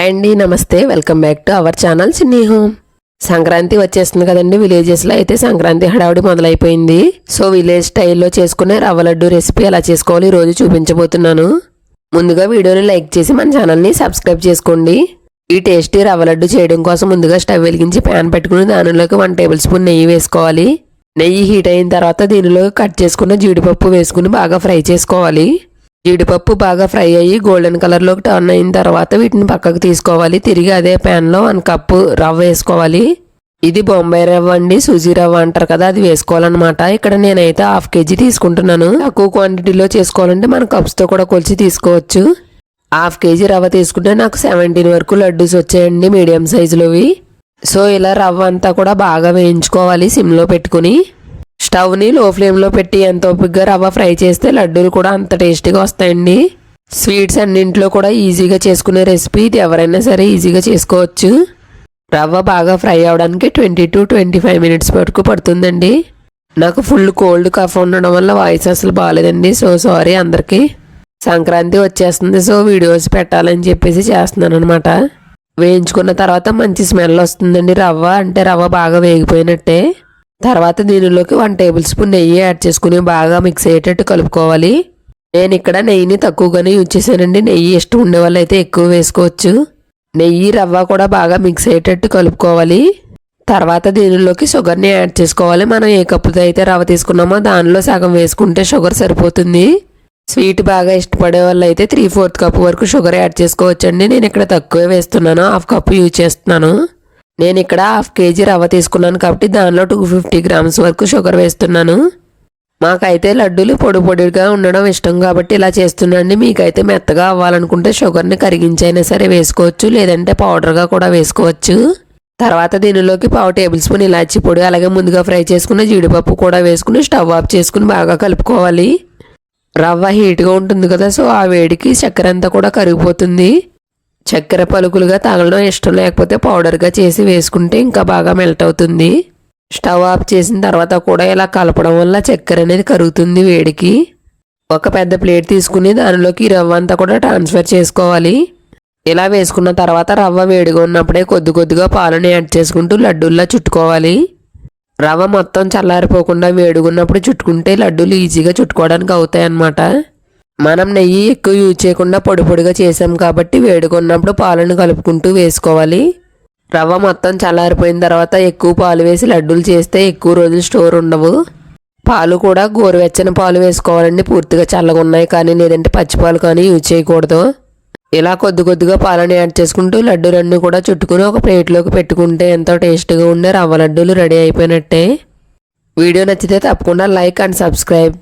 Hi అండి నమస్తే. Welcome back to our channel Chinni home Sankranti వచ్చేస్తుంది కదండి విలేజెస్లో అయితే సంక్రాంతి హడావుడి మొదలైపోయింది. సో విలేజ్ స్టైల్లో చేసుకునే రవ్వ లడ్డు రెసిపీ ఎలా చేసుకోవాలి ఈ రోజు చూపించబోతున్నాను. ముందుగా వీడియోని లైక్ చేసి మన ఛానల్ని సబ్స్క్రైబ్ చేసుకోండి. ఈ టేస్టీ రవ్వ లడ్డు చేయడం కోసం ముందుగా స్టవ్ వెలిగించి ప్యాన్ పెట్టుకుని దానిలోకి వన్ టేబుల్ స్పూన్ నెయ్యి వేసుకోవాలి. నెయ్యి హీట్ అయిన తర్వాత దీనిలో కట్ చేసుకున్న జీడిపప్పు వేసుకుని బాగా ఫ్రై చేసుకోవాలి. జీడిపప్పు బాగా ఫ్రై అయ్యి గోల్డెన్ కలర్లోకి టర్న్ అయిన తర్వాత వీటిని పక్కకు తీసుకోవాలి. తిరిగి అదే ప్యాన్లో వన్ కప్పు రవ్వ వేసుకోవాలి. ఇది బొంబాయి రవ్వ అండి సూజీ రవ్వ అంటారు కదా అది వేసుకోవాలన్నమాట. ఇక్కడ నేనైతే హాఫ్ కేజీ తీసుకుంటున్నాను. తక్కువ క్వాంటిటీలో చేసుకోవాలంటే మన కప్స్తో కూడా కొలిచి తీసుకోవచ్చు. హాఫ్ కేజీ రవ్వ తీసుకుంటే నాకు సెవెంటీన్ వరకు లడ్డూస్ వచ్చాయండి మీడియం సైజులోవి. సో ఇలా రవ్వ అంతా కూడా బాగా వేయించుకోవాలి సిమ్లో పెట్టుకుని. స్టవ్ని లో ఫ్లేమ్లో పెట్టి ఎంత ఓపికగా రవ్వ ఫ్రై చేస్తే లడ్డూలు కూడా అంత టేస్టీగా వస్తాయండి. స్వీట్స్ అన్నింట్లో కూడా ఈజీగా చేసుకునే రెసిపీ ఇది. ఎవరైనా సరే ఈజీగా చేసుకోవచ్చు. రవ్వ బాగా ఫ్రై అవడానికి twenty to twenty five minutes వరకు పడుతుందండి. నాకు ఫుల్ కోల్డ్ కఫ్ ఉండడం వల్ల వాయిస్ అసలు బాగాలేదండి సో సారీ అందరికీ. సంక్రాంతి వచ్చేస్తుంది. సో వీడియోస్ పెట్టాలని చెప్పేసి చేస్తున్నాను అనమాట వేయించుకున్న తర్వాత మంచి స్మెల్ వస్తుందండి రవ్వ. అంటే రవ్వ బాగా వేగిపోయినట్టే. తర్వాత దీనిలోకి వన్ టేబుల్ స్పూన్ నెయ్యి యాడ్ చేసుకుని బాగా మిక్స్ అయ్యేటట్టు కలుపుకోవాలి. నేను ఇక్కడ నెయ్యిని తక్కువగానే యూజ్ చేశానండి. నెయ్యి ఇష్టం ఉండే వాళ్ళు అయితే ఎక్కువ వేసుకోవచ్చు. నెయ్యి రవ్వ కూడా బాగా మిక్స్ అయ్యేటట్టు కలుపుకోవాలి. తర్వాత దీనిలోకి షుగర్ని యాడ్ చేసుకోవాలి. మనం ఏ కప్పుతో అయితే రవ్వ తీసుకున్నామో దానిలో సగం వేసుకుంటే షుగర్ సరిపోతుంది. స్వీట్ బాగా ఇష్టపడే వాళ్ళు అయితే త్రీ ఫోర్త్ కప్ వరకు షుగర్ యాడ్ చేసుకోవచ్చండి. నేను ఇక్కడ తక్కువే వేస్తున్నాను. హాఫ్ కప్ యూజ్ చేస్తున్నాను. నేను ఇక్కడ హాఫ్ కేజీ రవ్వ తీసుకున్నాను కాబట్టి దానిలో టూ ఫిఫ్టీ గ్రామ్స్ వరకు షుగర్ వేస్తున్నాను. మాకైతే లడ్డూలు పొడి పొడిగా ఉండడం ఇష్టం కాబట్టి ఇలా చేస్తున్నాండి మీకైతే మెత్తగా అవ్వాలనుకుంటే షుగర్ని కరిగించైనా సరే వేసుకోవచ్చు లేదంటే పౌడర్గా కూడా వేసుకోవచ్చు. తర్వాత దీనిలోకి పావు టేబుల్ స్పూన్ ఇలాచి పొడి అలాగే ముందుగా ఫ్రై చేసుకున్న జీడిపప్పు కూడా వేసుకుని స్టవ్ ఆఫ్ చేసుకుని బాగా కలుపుకోవాలి. రవ్వ హీట్గా ఉంటుంది కదా సో ఆ వేడికి చక్కెర అంతా కూడా కరిగిపోతుంది. చక్కెర పలుకులుగా తగలడం ఇష్టం లేకపోతే పౌడర్గా చేసి వేసుకుంటే ఇంకా బాగా మెల్ట్ అవుతుంది. స్టవ్ ఆఫ్ చేసిన తర్వాత కూడా ఇలా కలపడం వల్ల చక్కెర అనేది కరుగుతుంది వేడికి. ఒక పెద్ద ప్లేట్ తీసుకుని దానిలోకి ఈ రవ్వ అంతా కూడా ట్రాన్స్ఫర్ చేసుకోవాలి. ఇలా వేసుకున్న తర్వాత రవ్వ వేడిగా ఉన్నప్పుడే కొద్ది కొద్దిగా పాలను యాడ్ చేసుకుంటూ లడ్డూల్లా చుట్టుకోవాలి. రవ్వ మొత్తం చల్లారిపోకుండా వేడుగున్నప్పుడు చుట్టుకుంటే లడ్డూలు ఈజీగా చుట్టుకోవడానికి అవుతాయి అన్నమాట మనం నెయ్యి ఎక్కువ యూజ్ చేయకుండా పొడి పొడిగా చేసాం కాబట్టి వేడుకున్నప్పుడు పాలను కలుపుకుంటూ వేసుకోవాలి. రవ్వ మొత్తం చల్లారిపోయిన తర్వాత ఎక్కువ పాలు వేసి లడ్డూలు చేస్తే ఎక్కువ రోజులు స్టోర్ ఉండవు. పాలు కూడా గోరువెచ్చని పాలు వేసుకోవాలండి. పూర్తిగా చల్లగా ఉన్నాయి కానీ లేదంటే పచ్చిపాలు కానీ యూజ్ చేయకూడదు. ఇలా కొద్ది కొద్దిగా పాలను యాడ్ చేసుకుంటూ లడ్డూలన్నీ కూడా చుట్టుకుని ఒక ప్లేట్లోకి పెట్టుకుంటే ఎంతో టేస్ట్గా ఉండే రవ్వ లడ్డూలు రెడీ అయిపోయినట్టే. వీడియో నచ్చితే తప్పకుండా లైక్ అండ్ సబ్స్క్రైబ్.